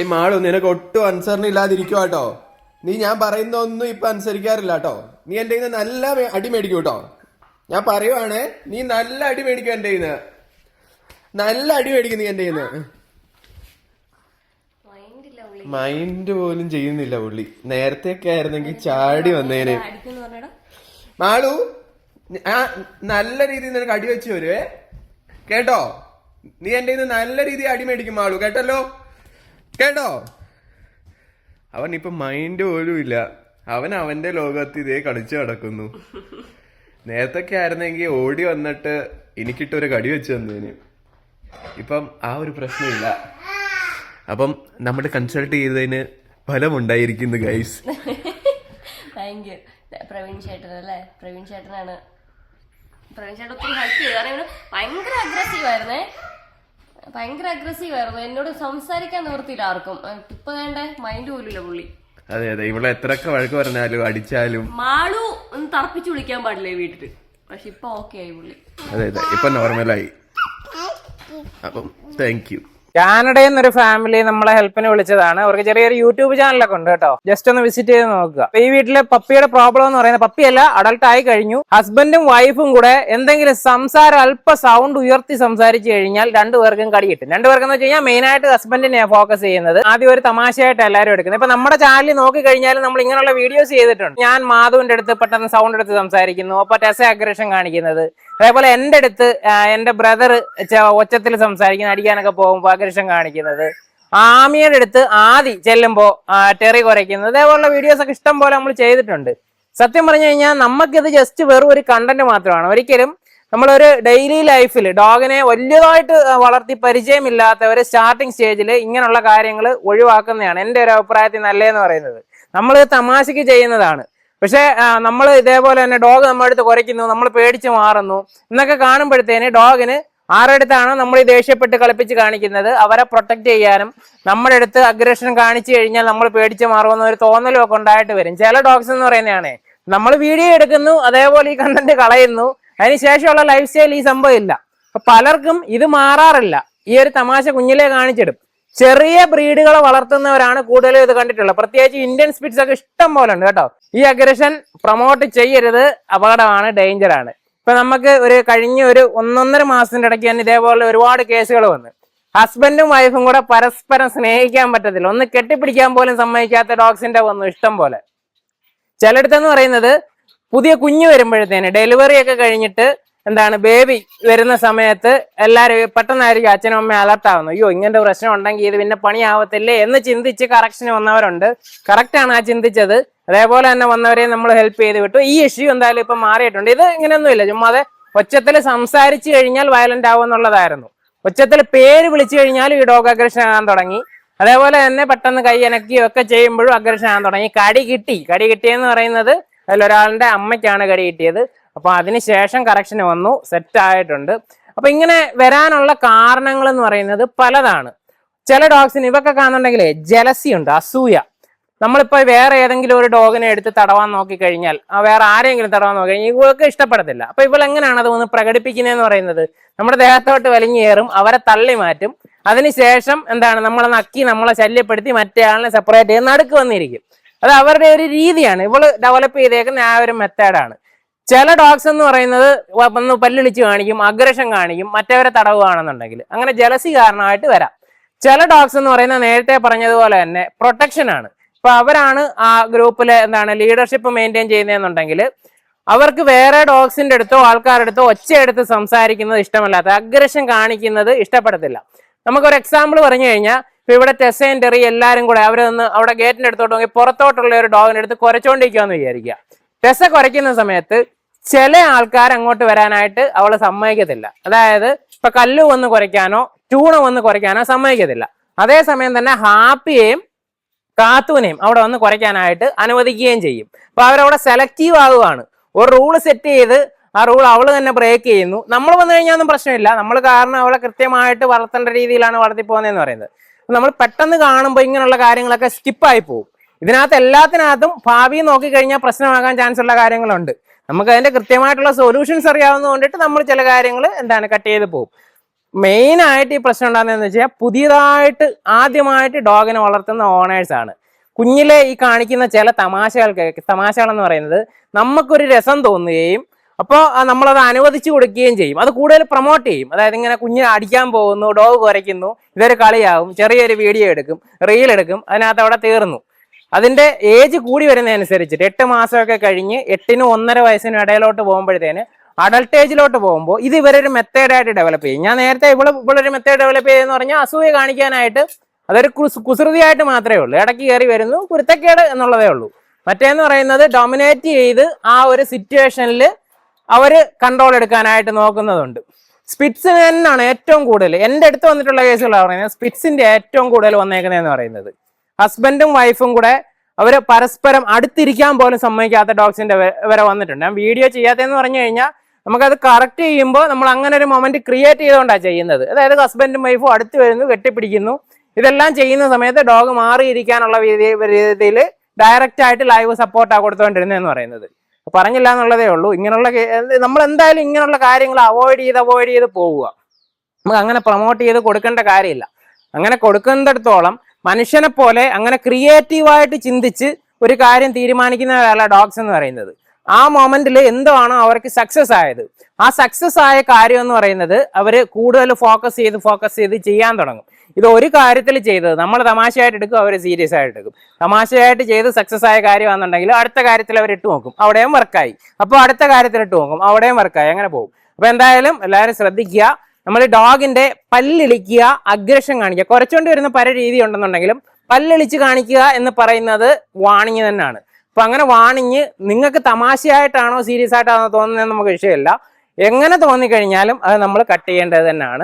എടി മാളു നിനക്ക് ഒട്ടും അനുസരണ ഇല്ലാതിരിക്കുക കേട്ടോ. നീ ഞാൻ പറയുന്ന ഒന്നും ഇപ്പൊ അനുസരിക്കാറില്ല കേട്ടോ. നീ നിന്ന് നല്ല അടി മേടിക്കും കേട്ടോ. ഞാൻ പറയുവാണേ നീ നല്ല അടി മേടിക്കും എന്റെ കയ്യിൽ നിന്ന്. നല്ല അടി മേടിക്കും നീ എന്റെ മൈൻഡ് പോലും ചെയ്യുന്നില്ല പുള്ളി. നേരത്തെയൊക്കെ ആയിരുന്നെങ്കിൽ ചാടി വന്നേനെ. മാളു ആ നല്ല രീതിയിൽ നിനക്ക് അടി വെച്ച് വരുവേ. കേട്ടോ? നീ നിന്ന് നല്ല രീതിയിൽ അടി മേടിക്കും മാളു. കേട്ടല്ലോ? കേട്ടോ? അവൻ ഇപ്പൊ മൈൻഡ് പോലും ഇല്ല. അവൻ അവന്റെ ലോകത്ത് ഇതേ കളിച്ചു നടക്കുന്നു. നേരത്തൊക്കെ ആയിരുന്നെങ്കിൽ ഓടി വന്നിട്ട് എനിക്കിട്ടൊരു കടി വെച്ച് തന്നേന്. ഇപ്പം ആ ഒരു പ്രശ്നമില്ല. അപ്പം നമ്മൾ കൺസൾട്ട് ചെയ്തതിന് ഫലമുണ്ടായിരിക്കുന്നു ഗൈസ് താങ്ക് യു പ്രവീൺ ചേട്ടൻ അല്ലേ? പ്രവീൺ ചേട്ടനാണ്. പ്രവീൺ ചേട്ടൻ ഒത്തിരി ഹെൽപ്പ് ചെയ്തു. കാരണം ഭയങ്കര അഗ്രസീവ് ആയിരുന്നേ. ഭയങ്കര അഗ്രസീവ് ആയിരുന്നു. എന്നോട് സംസാരിക്കാൻ നിവൃത്തിയില്ല ആർക്കും. ഇപ്പൊ വേണ്ട? മൈൻഡ് പോലില്ല പുള്ളി. അതെ അതെ. ഇവിടെ എത്രയൊക്കെ വഴക്ക് പറഞ്ഞാലും അടിച്ചാലും മാളു ഒന്ന് തറപ്പിച്ച് വിളിക്കാൻ പാടില്ലേ വീട്ടിൽ. പക്ഷെ ഇപ്പൊ ഓക്കെ ആയി പുള്ളി. അതെ അതെ. ഇപ്പൊ നോർമലായി അപ്പം താങ്ക് യു കാനഡയിൽ നിന്നൊരു ഫാമിലി നമ്മളെ ഹെൽപ്പിന് വിളിച്ചതാണ്. അവർക്ക് ചെറിയൊരു യൂട്യൂബ് ചാനലൊക്കെ ഉണ്ട് കേട്ടോ. ജസ്റ്റ് ഒന്ന് വിസിറ്റ് ചെയ്ത് നോക്കുക. ഈ വീട്ടിലെ പപ്പിയുടെ പ്രോബ്ലം എന്ന് പറയുന്നത് പപ്പിയല്ല അഡൾട്ട് ആയി കഴിഞ്ഞു. ഹസ്ബൻഡും വൈഫും കൂടെ എന്തെങ്കിലും സംസാരം അല്പ സൗണ്ട് ഉയർത്തി സംസാരിച്ചു കഴിഞ്ഞാൽ രണ്ടുപേർക്കും കടി കിട്ടും. രണ്ടുപേർക്കും എന്ന് വെച്ച് കഴിഞ്ഞാൽ മെയിൻ ആയിട്ട് ഹസ്ബൻഡിനെ ഫോക്കസ് ചെയ്യുന്നത്. ആദ്യം ഒരു തമാശയായിട്ട് എല്ലാവരും എടുക്കുന്നത്. ഇപ്പൊ നമ്മുടെ ചാനലിൽ നോക്കി കഴിഞ്ഞാൽ നമ്മൾ ഇങ്ങനെയുള്ള വീഡിയോസ് ചെയ്തിട്ടുണ്ട്. ഞാൻ മാധുവിന്റെ അടുത്ത് പെട്ടെന്ന് സൗണ്ട് എടുത്ത് സംസാരിക്കുന്നു. അപ്പൊ ടെസ അഗ്രഷൻ കാണിക്കുന്നത്. അതേപോലെ എന്റെ അടുത്ത് എന്റെ ബ്രദർ ഒച്ചത്തിൽ സംസാരിക്കുന്ന അടിക്കാനൊക്കെ പോകുമ്പോൾ ആകർഷം കാണിക്കുന്നത്. ആമിയുടെ അടുത്ത് ആദി ചെല്ലുമ്പോൾ ടെറി കുറയ്ക്കുന്നത് അതേപോലുള്ള വീഡിയോസ് ഒക്കെ ഇഷ്ടം പോലെ നമ്മൾ ചെയ്തിട്ടുണ്ട്. സത്യം പറഞ്ഞു കഴിഞ്ഞാൽ നമുക്കിത് ജസ്റ്റ് വെറും ഒരു കണ്ടന്റ് മാത്രമാണ്. ഒരിക്കലും നമ്മളൊരു ഡെയിലി ലൈഫിൽ ഡോഗിനെ വലിയതായിട്ട് വളർത്തി പരിചയമില്ലാത്തവർ സ്റ്റാർട്ടിങ് സ്റ്റേജിൽ ഇങ്ങനെയുള്ള കാര്യങ്ങൾ ഒഴിവാക്കുന്നതാണ് എന്റെ ഒരു അഭിപ്രായത്തിൽ നല്ലതെന്ന് പറയുന്നത്. നമ്മൾ തമാശയ്ക്ക് ചെയ്യുന്നതാണ്. പക്ഷെ നമ്മൾ ഇതേപോലെ തന്നെ ഡോഗ് നമ്മുടെ അടുത്ത് കുറയ്ക്കുന്നു നമ്മൾ പേടിച്ച് മാറുന്നു. എന്നൊക്കെ കാണുമ്പോഴത്തേന് ഡോഗിന് ആരുടെ അടുത്താണോ നമ്മൾ ഈ ദേഷ്യപ്പെട്ട് കളിപ്പിച്ച് കാണിക്കുന്നത്? അവരെ പ്രൊട്ടക്ട് ചെയ്യാനും നമ്മുടെ അടുത്ത് അഗ്രഷൻ കാണിച്ചു കഴിഞ്ഞാൽ നമ്മൾ പേടിച്ച് മാറുമെന്ന ഒരു തോന്നലും ഒക്കെ ഉണ്ടായിട്ട് വരും. ചില ഡോഗ്സ് എന്ന് പറയുന്നതാണ് നമ്മൾ വീഡിയോ എടുക്കുന്നു അതേപോലെ ഈ കണ്ടന്റ് കളയുന്നു. അതിനുശേഷമുള്ള ലൈഫ് സ്റ്റൈൽ ഈ സംഭവം ഇല്ല. പലർക്കും ഇത് മാറാറില്ല. ഈ ഒരു തമാശ കുഞ്ഞിലെ കാണിച്ചിടും. ചെറിയ ബ്രീഡുകളെ വളർത്തുന്നവരാണ് കൂടുതലും ഇത് കണ്ടിട്ടുള്ളത്. പ്രത്യേകിച്ച് ഇന്ത്യൻ സ്പിറ്റ്സ് ഒക്കെ ഇഷ്ടം പോലെ ഉണ്ട് കേട്ടോ. ഈ അഗ്രഷൻ പ്രൊമോട്ട് ചെയ്യരുത് അപകടമാണ് ഡേഞ്ചറാണ് ഇപ്പൊ നമുക്ക് ഒരു കഴിഞ്ഞ ഒരു ഒന്നൊന്നര മാസത്തിന്റെ ഇടയ്ക്ക് തന്നെ ഇതേപോലെ ഒരുപാട് കേസുകൾ വന്ന്. ഹസ്ബൻഡും വൈഫും കൂടെ പരസ്പരം സ്നേഹിക്കാൻ പറ്റത്തില്ല. ഒന്ന് കെട്ടിപ്പിടിക്കാൻ പോലും സമ്മതിക്കാത്ത ഡോഗ്സിന്റെ വന്നു ഇഷ്ടം പോലെ. ചിലയിടത്തെന്ന് പറയുന്നത് പുതിയ കുഞ്ഞ് വരുമ്പോഴത്തേന് ഡെലിവറി ഒക്കെ കഴിഞ്ഞിട്ട് എന്താണ് ബേബി വരുന്ന സമയത്ത് എല്ലാവരും പെട്ടെന്നായിരിക്കും അച്ഛനും അമ്മയും അലർട്ട് ആവുന്നു അയ്യോ ഇങ്ങനത്തെ പ്രശ്നം ഉണ്ടെങ്കിൽ ഇത് പിന്നെ പണിയാവത്തില്ലേ എന്ന് ചിന്തിച്ച് കറക്ഷൻ വന്നവരുണ്ട്. കറക്റ്റ് ആണ് ആ ചിന്തിച്ചത്. അതേപോലെ തന്നെ വന്നവരെ നമ്മൾ ഹെൽപ്പ് ചെയ്ത് വിട്ടു. ഈ ഇഷ്യൂ എന്തായാലും ഇപ്പൊ മാറിയിട്ടുണ്ട്. ഇത് ഇങ്ങനെയൊന്നുമില്ല. ചുമ്മാതെ ഒച്ചത്തിൽ സംസാരിച്ചു കഴിഞ്ഞാൽ വയലന്റ് ആവും എന്നുള്ളതായിരുന്നു. ഒച്ചത്തിൽ പേര് വിളിച്ചു കഴിഞ്ഞാൽ ഈ ഡോഗ് അഗ്രഷൻ ആകാൻ തുടങ്ങി. അതേപോലെ തന്നെ പെട്ടെന്ന് കൈ അനക്കുകയോ ഒക്കെ ചെയ്യുമ്പോഴും അഗ്രഷൻ ആകാൻ തുടങ്ങി. കടി കിട്ടി. കടി കിട്ടിയെന്ന് പറയുന്നത് അതിലൊരാളുടെ അമ്മയ്ക്കാണ് കടി കിട്ടിയത്. അപ്പൊ അതിനുശേഷം കറക്ഷൻ വന്നു സെറ്റ് ആയിട്ടുണ്ട്. അപ്പൊ ഇങ്ങനെ വരാനുള്ള കാരണങ്ങൾ എന്ന് പറയുന്നത് പലതാണ്. ചില ഡോഗ്സിന് ഇവൊക്കെ കാണുന്നുണ്ടെങ്കിലേ ജലസി ഉണ്ട് അസൂയ. നമ്മളിപ്പോ വേറെ ഏതെങ്കിലും ഒരു ഡോഗിനെ എടുത്ത് തടവാൻ നോക്കി കഴിഞ്ഞാൽ ആ വേറെ ആരെങ്കിലും തടവാൻ നോക്കി കഴിഞ്ഞാൽ ഇവൾക്ക് ഇഷ്ടപ്പെടത്തില്ല. അപ്പോൾ ഇവൾ എങ്ങനെയാണ് അത് ഒന്ന് പ്രകടിപ്പിക്കുന്നതെന്ന് പറയുന്നത്? നമ്മുടെ ദേഹത്തോട്ട് വലിഞ്ഞേറും അവരെ തള്ളി മാറ്റും. അതിനുശേഷം എന്താണ്? നമ്മളെ നക്കി നമ്മളെ ശല്യപ്പെടുത്തി മറ്റേ ആളിനെ സെപ്പറേറ്റ് ചെയ്ത് നടുക്ക് വന്നിരിക്കും. അത് അവരുടെ ഒരു രീതിയാണ്. ഇവൾ ഡെവലപ്പ് ചെയ്തേക്കുന്ന ആ ഒരു മെത്തേഡാണ് ചില ഡോഗ്സ് എന്ന് പറയുന്നത് വന്ന് പല്ലിളിച്ച് കാണിക്കും അഗ്രഷൻ കാണിക്കും മറ്റവരെ തടവുകയാണെന്നുണ്ടെങ്കിൽ. അങ്ങനെ ജലസി കാരണമായിട്ട് വരാം. ചില ഡോഗ്സ് എന്ന് പറയുന്നത് നേരത്തെ പറഞ്ഞതുപോലെ തന്നെ പ്രൊട്ടക്ഷൻ ആണ്. ഇപ്പൊ അവരാണ് ആ ഗ്രൂപ്പിലെ എന്താണ് ലീഡർഷിപ്പ് മെയിന്റെയിൻ ചെയ്യുന്നതെന്നുണ്ടെങ്കിൽ അവർക്ക് വേറെ ഡോഗ്സിന്റെ അടുത്തോ ആൾക്കാരുടെ അടുത്തോ ഒച്ചയെടുത്ത് സംസാരിക്കുന്നത് ഇഷ്ടമല്ലാത്ത അഗ്രഷൻ കാണിക്കുന്നത് ഇഷ്ടപ്പെടത്തില്ല. നമുക്കൊരു എക്സാമ്പിൾ പറഞ്ഞു കഴിഞ്ഞാൽ ഇപ്പൊ ഇവിടെ ടെസയും ടെറി എല്ലാരും കൂടെ അവരൊന്ന് അവിടെ ഗേറ്റിന്റെ അടുത്തോട്ട് പോകുമ്പോൾ പുറത്തോട്ടുള്ള ഒരു ഡോഗിന്റെ അടുത്ത് കുരച്ചോണ്ടിരിക്കുകയെന്ന് വിചാരിക്കുക. ടെസ കുറയ്ക്കുന്ന സമയത്ത് ചില ആൾക്കാർ അങ്ങോട്ട് വരാനായിട്ട് അവൾ സമ്മതിക്കത്തില്ല. അതായത് ഇപ്പൊ കല്ല് വന്ന് കുറയ്ക്കാനോ ചൂണ വന്ന് കുറയ്ക്കാനോ സമ്മതിക്കത്തില്ല. അതേസമയം തന്നെ ഹാപ്പിയെയും കാത്തൂനെയും അവിടെ വന്ന് കുറയ്ക്കാനായിട്ട് അനുവദിക്കുകയും ചെയ്യും. അപ്പൊ അവരവിടെ സെലക്റ്റീവ് ആകുവാണ് ഒരു റൂൾ സെറ്റ് ചെയ്ത് ആ റൂൾ അവൾ തന്നെ ബ്രേക്ക് ചെയ്യുന്നു. നമ്മൾ വന്നു കഴിഞ്ഞാൽ ഒന്നും പ്രശ്നമില്ല. നമ്മൾ കാരണം അവളെ കൃത്യമായിട്ട് വളർത്തേണ്ട രീതിയിലാണ് വളർത്തി പോകുന്നതെന്ന് പറയുന്നത് നമ്മൾ പെട്ടെന്ന് കാണുമ്പോൾ ഇങ്ങനെയുള്ള കാര്യങ്ങളൊക്കെ സ്കിപ്പായി പോകും. ഇതിനകത്ത് എല്ലാത്തിനകത്തും ഭാവി നോക്കിക്കഴിഞ്ഞാൽ പ്രശ്നമാകാൻ ചാൻസ് ഉള്ള കാര്യങ്ങളുണ്ട്. നമുക്ക് അതിന്റെ കൃത്യമായിട്ടുള്ള സൊല്യൂഷൻസ് അറിയാവുന്നത് കൊണ്ടിട്ട് നമ്മൾ ചില കാര്യങ്ങൾ എന്താണ് കട്ട് ചെയ്ത് പോകും. മെയിൻ ആയിട്ട് ഈ പ്രശ്നം ഉണ്ടാകുന്നതെന്ന് വെച്ചാൽ പുതിയതായിട്ട് ആദ്യമായിട്ട് ഡോഗിനെ വളർത്തുന്ന ഓണേഴ്സ് ആണ്. കുഞ്ഞിലെ ഈ കാണിക്കുന്ന ചില തമാശകൾക്ക് തമാശകളെന്ന് പറയുന്നത് നമുക്കൊരു രസം തോന്നുകയും അപ്പോൾ നമ്മളത് അനുവദിച്ചു കൊടുക്കുകയും ചെയ്യും. അത് കൂടുതൽ പ്രൊമോട്ട് ചെയ്യും. അതായത് ഇങ്ങനെ കുഞ്ഞ് അടിക്കാൻ പോകുന്നു ഡോഗ് കുരയ്ക്കുന്നു ഇതൊരു കളിയാവും ചെറിയൊരു വീഡിയോ എടുക്കും റീൽ എടുക്കും അതിനകത്ത് അവിടെ തീർന്നു. അതിന്റെ ഏജ് കൂടി വരുന്നതനുസരിച്ചിട്ട് എട്ട് മാസമൊക്കെ കഴിഞ്ഞ് എട്ടിനും ഒന്നര വയസ്സിനും ഇടയിലോട്ട് പോകുമ്പോഴത്തേന് അഡൾട്ട് ഏജിലോട്ട് പോകുമ്പോൾ ഇത് ഇവരൊരു മെത്തേഡായിട്ട് ഡെവലപ്പ് ചെയ്യും. ഞാൻ നേരത്തെ ഇവിടെ ഇവളൊരു മെത്തേഡ് ഡെവലപ്പ് ചെയ്തെന്ന് പറഞ്ഞാൽ അസൂയ കാണിക്കാനായിട്ട് അതൊരു കുസൃതിയായിട്ട് മാത്രമേ ഉള്ളൂ. ഇടയ്ക്ക് കയറി വരുന്നു കുരുത്തക്കേട് എന്നുള്ളതേ ഉള്ളൂ. മറ്റേന്ന് പറയുന്നത് ഡൊമിനേറ്റ് ചെയ്ത് ആ ഒരു സിറ്റുവേഷനിൽ അവർ കൺട്രോൾ എടുക്കാനായിട്ട് നോക്കുന്നതുണ്ട്. സ്പിറ്റ്സ് തന്നെയാണ് ഏറ്റവും കൂടുതൽ എന്റെ അടുത്ത് വന്നിട്ടുള്ള കേസുകളാണ് പറയുന്നത്. സ്പിറ്റ്സിന്റെ ഏറ്റവും കൂടുതൽ വന്നേക്കുന്നതെന്ന് പറയുന്നത്. ഹസ്ബൻഡും വൈഫും കൂടെ അവർ പരസ്പരം അടുത്തിരിക്കാൻ പോലും സമ്മതിക്കാത്ത ഡോഗ്സിന്റെ വരെ വന്നിട്ടുണ്ട്. ഞാൻ വീഡിയോ ചെയ്യാത്തതെന്ന് പറഞ്ഞു കഴിഞ്ഞാൽ നമുക്കത് കറക്റ്റ് ചെയ്യുമ്പോൾ നമ്മൾ അങ്ങനെ ഒരു മൊമെന്റ് ക്രിയേറ്റ് ചെയ്തുകൊണ്ടാണ് ചെയ്യുന്നത്. അതായത് ഹസ്ബൻഡും വൈഫും അടുത്ത് വരുന്നു കെട്ടിപ്പിടിക്കുന്നു. ഇതെല്ലാം ചെയ്യുന്ന സമയത്ത് ഡോഗ് മാറിയിരിക്കാനുള്ള രീതിയിൽ ഡയറക്റ്റ് ആയിട്ട് ലൈവ് സപ്പോർട്ടാണ് കൊടുത്തുകൊണ്ടിരുന്നതെന്ന് പറയുന്നത്. പറഞ്ഞില്ല എന്നുള്ളതേ ഉള്ളൂ. ഇങ്ങനെയുള്ള നമ്മൾ എന്തായാലും ഇങ്ങനെയുള്ള കാര്യങ്ങൾ അവോയ്ഡ് ചെയ്ത് അവോയ്ഡ് ചെയ്ത് പോവുക. നമുക്ക് അങ്ങനെ പ്രൊമോട്ട് ചെയ്ത് കൊടുക്കേണ്ട കാര്യമില്ല. അങ്ങനെ കൊടുക്കുന്നിടത്തോളം മനുഷ്യനെ പോലെ അങ്ങനെ ക്രിയേറ്റീവായിട്ട് ചിന്തിച്ച് ഒരു കാര്യം തീരുമാനിക്കുന്നവരല്ല ഡോഗ്സ് എന്ന് പറയുന്നത്. ആ മൊമെന്റിൽ എന്താണോ അവർക്ക് സക്സസ് ആയത്. ആ സക്സസ് ആയ കാര്യം എന്ന് പറയുന്നത് അവർ കൂടുതൽ ഫോക്കസ് ചെയ്ത് ഫോക്കസ് ചെയ്ത് ചെയ്യാൻ തുടങ്ങും. ഇത് ഒരു കാര്യത്തിൽ ചെയ്തത് നമ്മൾ തമാശയായിട്ട് എടുക്കും അവർ സീരിയസ് ആയിട്ട് എടുക്കും. തമാശയായിട്ട് ചെയ്ത് സക്സസ് ആയ കാര്യമാണെന്നുണ്ടെങ്കിൽ അടുത്ത കാര്യത്തിൽ അവർ ഇട്ട് നോക്കും. അവിടെയും വർക്കായി അപ്പോൾ അടുത്ത കാര്യത്തിൽ ഇട്ട് നോക്കും. അവിടെയും വർക്കായി അങ്ങനെ പോകും. അപ്പോൾ എന്തായാലും എല്ലാവരും ശ്രദ്ധിക്കുക. നമ്മൾ ഡോഗിന്റെ പല്ലിളിക്കുക അഗ്രഷൻ കാണിക്കുക. കുറച്ചുകൊണ്ട് വരുന്ന പല രീതി ഉണ്ടെന്നുണ്ടെങ്കിലും പല്ലിളിച്ച് കാണിക്കുക എന്ന് പറയുന്നത് വാണിങ് തന്നെയാണ്. അപ്പൊ അങ്ങനെ വാണിങ് നിങ്ങൾക്ക് തമാശയായിട്ടാണോ സീരിയസ് ആയിട്ടാണോ തോന്നുന്നത് നമുക്ക് വിഷയമല്ല. എങ്ങനെ തോന്നിക്കഴിഞ്ഞാലും അത് നമ്മൾ കട്ട് ചെയ്യേണ്ടത് തന്നെയാണ്.